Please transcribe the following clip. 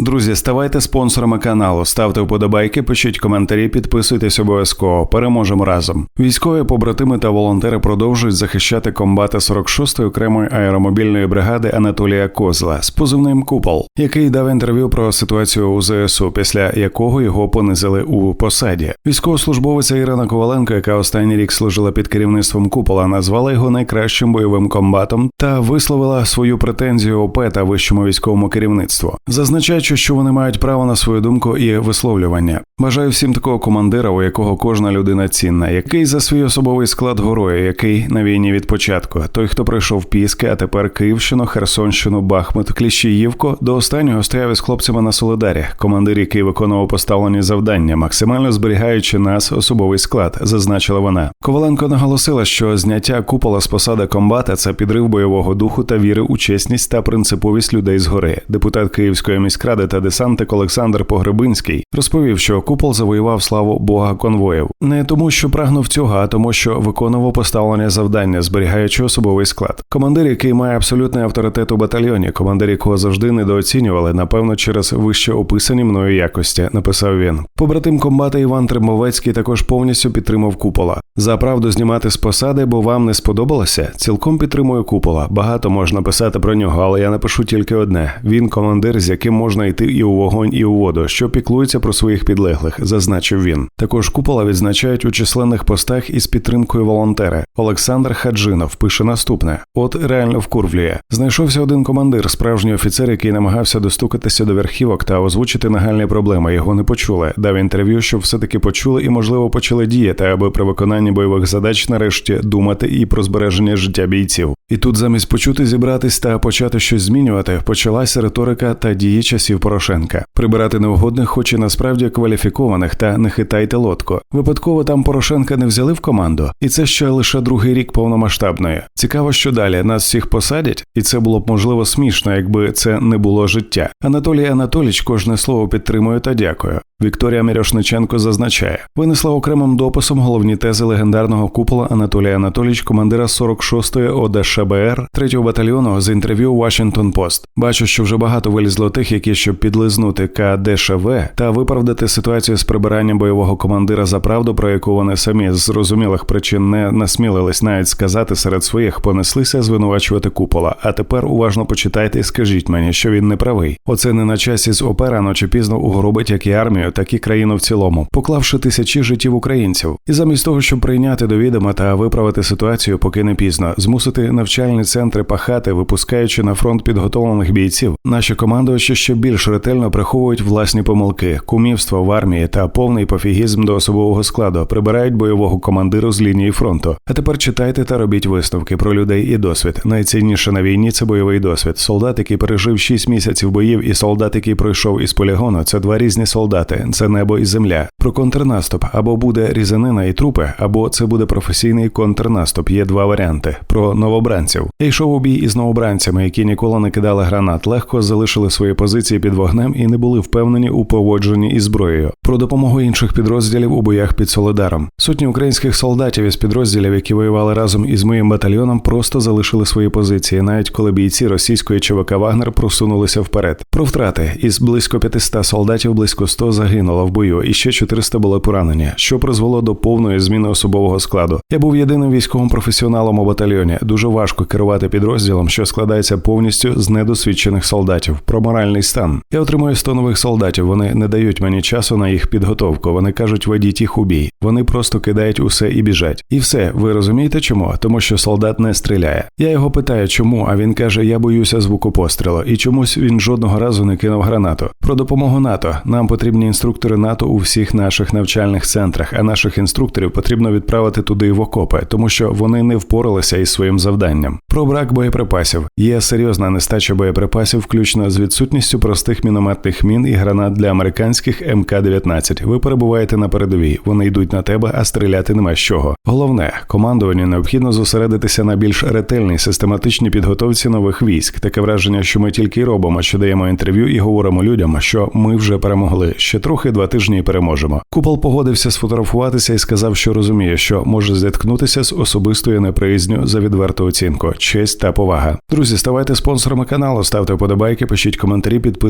Друзі, ставайте спонсорами каналу, ставте вподобайки, пишіть коментарі, підписуйтесь обов'язково. Переможемо разом. Військові побратими та волонтери продовжують захищати комбата 46-ї окремої аеромобільної бригади Анатолія Козла з позивним Купол, який дав інтерв'ю про ситуацію у ЗСУ, після якого його понизили у посаді. Військовослужбовиця Ірина Коваленко, яка останній рік служила під керівництвом купола, назвала його найкращим бойовим комбатом та висловила свою претензію ОП та вищому військовому керівництву, зазначаючи, що вони мають право на свою думку і висловлювання. Бажаю всім такого командира, у якого кожна людина цінна, який за свій особовий склад горою, який на війні від початку, той, хто пройшов Піски, а тепер Київщину, Херсонщину, Бахмут, Кліщіївку, до останнього стояв із хлопцями на Солидарі, командир, який виконував поставлені завдання, максимально зберігаючи нас особовий склад, зазначила вона. Коваленко наголосила, що зняття купола з посади комбата це підрив бойового духу та віри у чесність та принциповість людей згори. Депутат Київської міськради та десантик Олександр Погребинський розповів, що купол завоював славу Бога конвоїв не тому, що прагнув цього, а тому, що виконував поставлені завдання, зберігаючи особовий склад. Командир, який має абсолютний авторитет у батальйоні, командир якого завжди недооцінювали, напевно, через вище описані мною якості, написав він. Побратим комбата Іван Тримовецький також повністю підтримав купола. За правду знімати з посади, бо вам не сподобалося. Цілком підтримую купола. Багато можна писати про нього, але я напишу тільки одне: він командир, з яким можна йти і у вогонь, і у воду, що піклується про своїх підлеглих, зазначив він. Також купола відзначають у численних постах із підтримкою волонтери. Олександр Хаджинов пише наступне: от реально вкурвлює. Знайшовся один командир, справжній офіцер, який намагався достукатися до верхівок та озвучити нагальні проблеми. Його не почули. Дав інтерв'ю, щоб все таки почули і, можливо, почали діяти, аби при виконанні бойових задач нарешті думати і про збереження життя бійців. І тут, замість почути зібратись та почати щось змінювати, почалася риторика та дії часів Порошенка. Прибирати неугодних, хоч і насправді кваліфікованих, та не хитайте лодку. Випадково там Порошенка не взяли в команду, і це ще лише другий рік повномасштабної. Цікаво, що далі нас всіх посадять, і це було б можливо смішно, якби це не було життя. Анатолій Анатолійович кожне слово підтримує та дякую. Вікторія Мірошниченко зазначає, винесла окремим дописом головні тези легендарного купола Анатолія Анатолійович, командира 46-ї ОДШБР 3-го батальйону з інтерв'ю Washington Post. Бачу, що вже багато вилізло тих, які щоб підлизнути КДШВ та виправдати ситуацію з прибиранням бойового командира за правду, про яку вони самі з зрозумілих причин не насмілились навіть сказати серед своїх, понеслися звинувачувати купола. А тепер уважно почитайте і скажіть мені, що він не правий. Оце не на часі з ОП рано чи пізно угробить як і армію, так і країну в цілому, поклавши тисячі життів українців. І замість того, щоб прийняти до відома та виправити ситуацію, поки не пізно, змусити навчальні центри пахати, випускаючи на фронт підготовлених бійців, наші командувачі ще більш ретельно приховують власні помилки, кумівство в армії та повний пофігізм до особового складу, прибирають бойового командиру з лінії фронту. А тепер читайте та робіть висновки про людей і досвід. Найцінніше на війні це бойовий досвід. Солдат, який пережив 6 місяців боїв, і солдат, який пройшов із полігону, це два різні солдати. Це небо і земля. Про контрнаступ або буде різанина і трупи, або це буде професійний контрнаступ. Є два варіанти. Про новобранців. Я йшов у бій із новобранцями, які ніколи не кидали гранат, легко залишили свої позиції під вогнем і не були впевнені у поводженні із зброєю. Про допомогу інших підрозділів у боях під Солидаром. Сотні українських солдатів із підрозділів, які воювали разом із моїм батальйоном, просто залишили свої позиції, навіть коли бійці російської ЧВК Вагнер просунулися вперед. Про втрати із близько 500 солдатів близько 100 загинуло в бою, і ще 400 були поранені, що призвело до повної зміни особового складу. Я був єдиним військовим професіоналом у батальйоні. Дуже важко керувати підрозділом, що складається повністю з недосвідчених солдатів. Про моральний стан. Я отримую 100 нових солдатів. Вони не дають мені часу на їх підготовку. Вони кажуть, ведіть їх у бій. Вони просто кидають усе і біжать. І все, ви розумієте чому? Тому що солдат не стріляє. Я його питаю, чому, а він каже: Я боюся звуку пострілу. І чомусь він жодного разу не кинув гранату. Про допомогу НАТО. Нам потрібні інструктори НАТО у всіх наших навчальних центрах, а наших інструкторів потрібно відправити туди в окопи, тому що вони не впоралися із своїм завданням. Про брак боєприпасів є серйозна нестача боєприпасів, включно з відсутністю простих мінометних мін і гранат для американських МК-19. Ви перебуваєте на передовій, вони йдуть на тебе, а стріляти нема з чого. Головне, командуванню необхідно зосередитися на більш ретельній систематичній підготовці нових військ. Таке враження, що ми тільки й робимо, що даємо інтерв'ю і говоримо людям, що ми вже перемогли. Ще трохи два тижні і переможемо. Купол погодився сфотографуватися і сказав, що розуміє, що може зіткнутися з особистою неприязню за відверту оцінку, честь та повага. Друзі, ставайте спонсорами каналу, ставте вподобайки, пишіть коментарі, підписуйтесь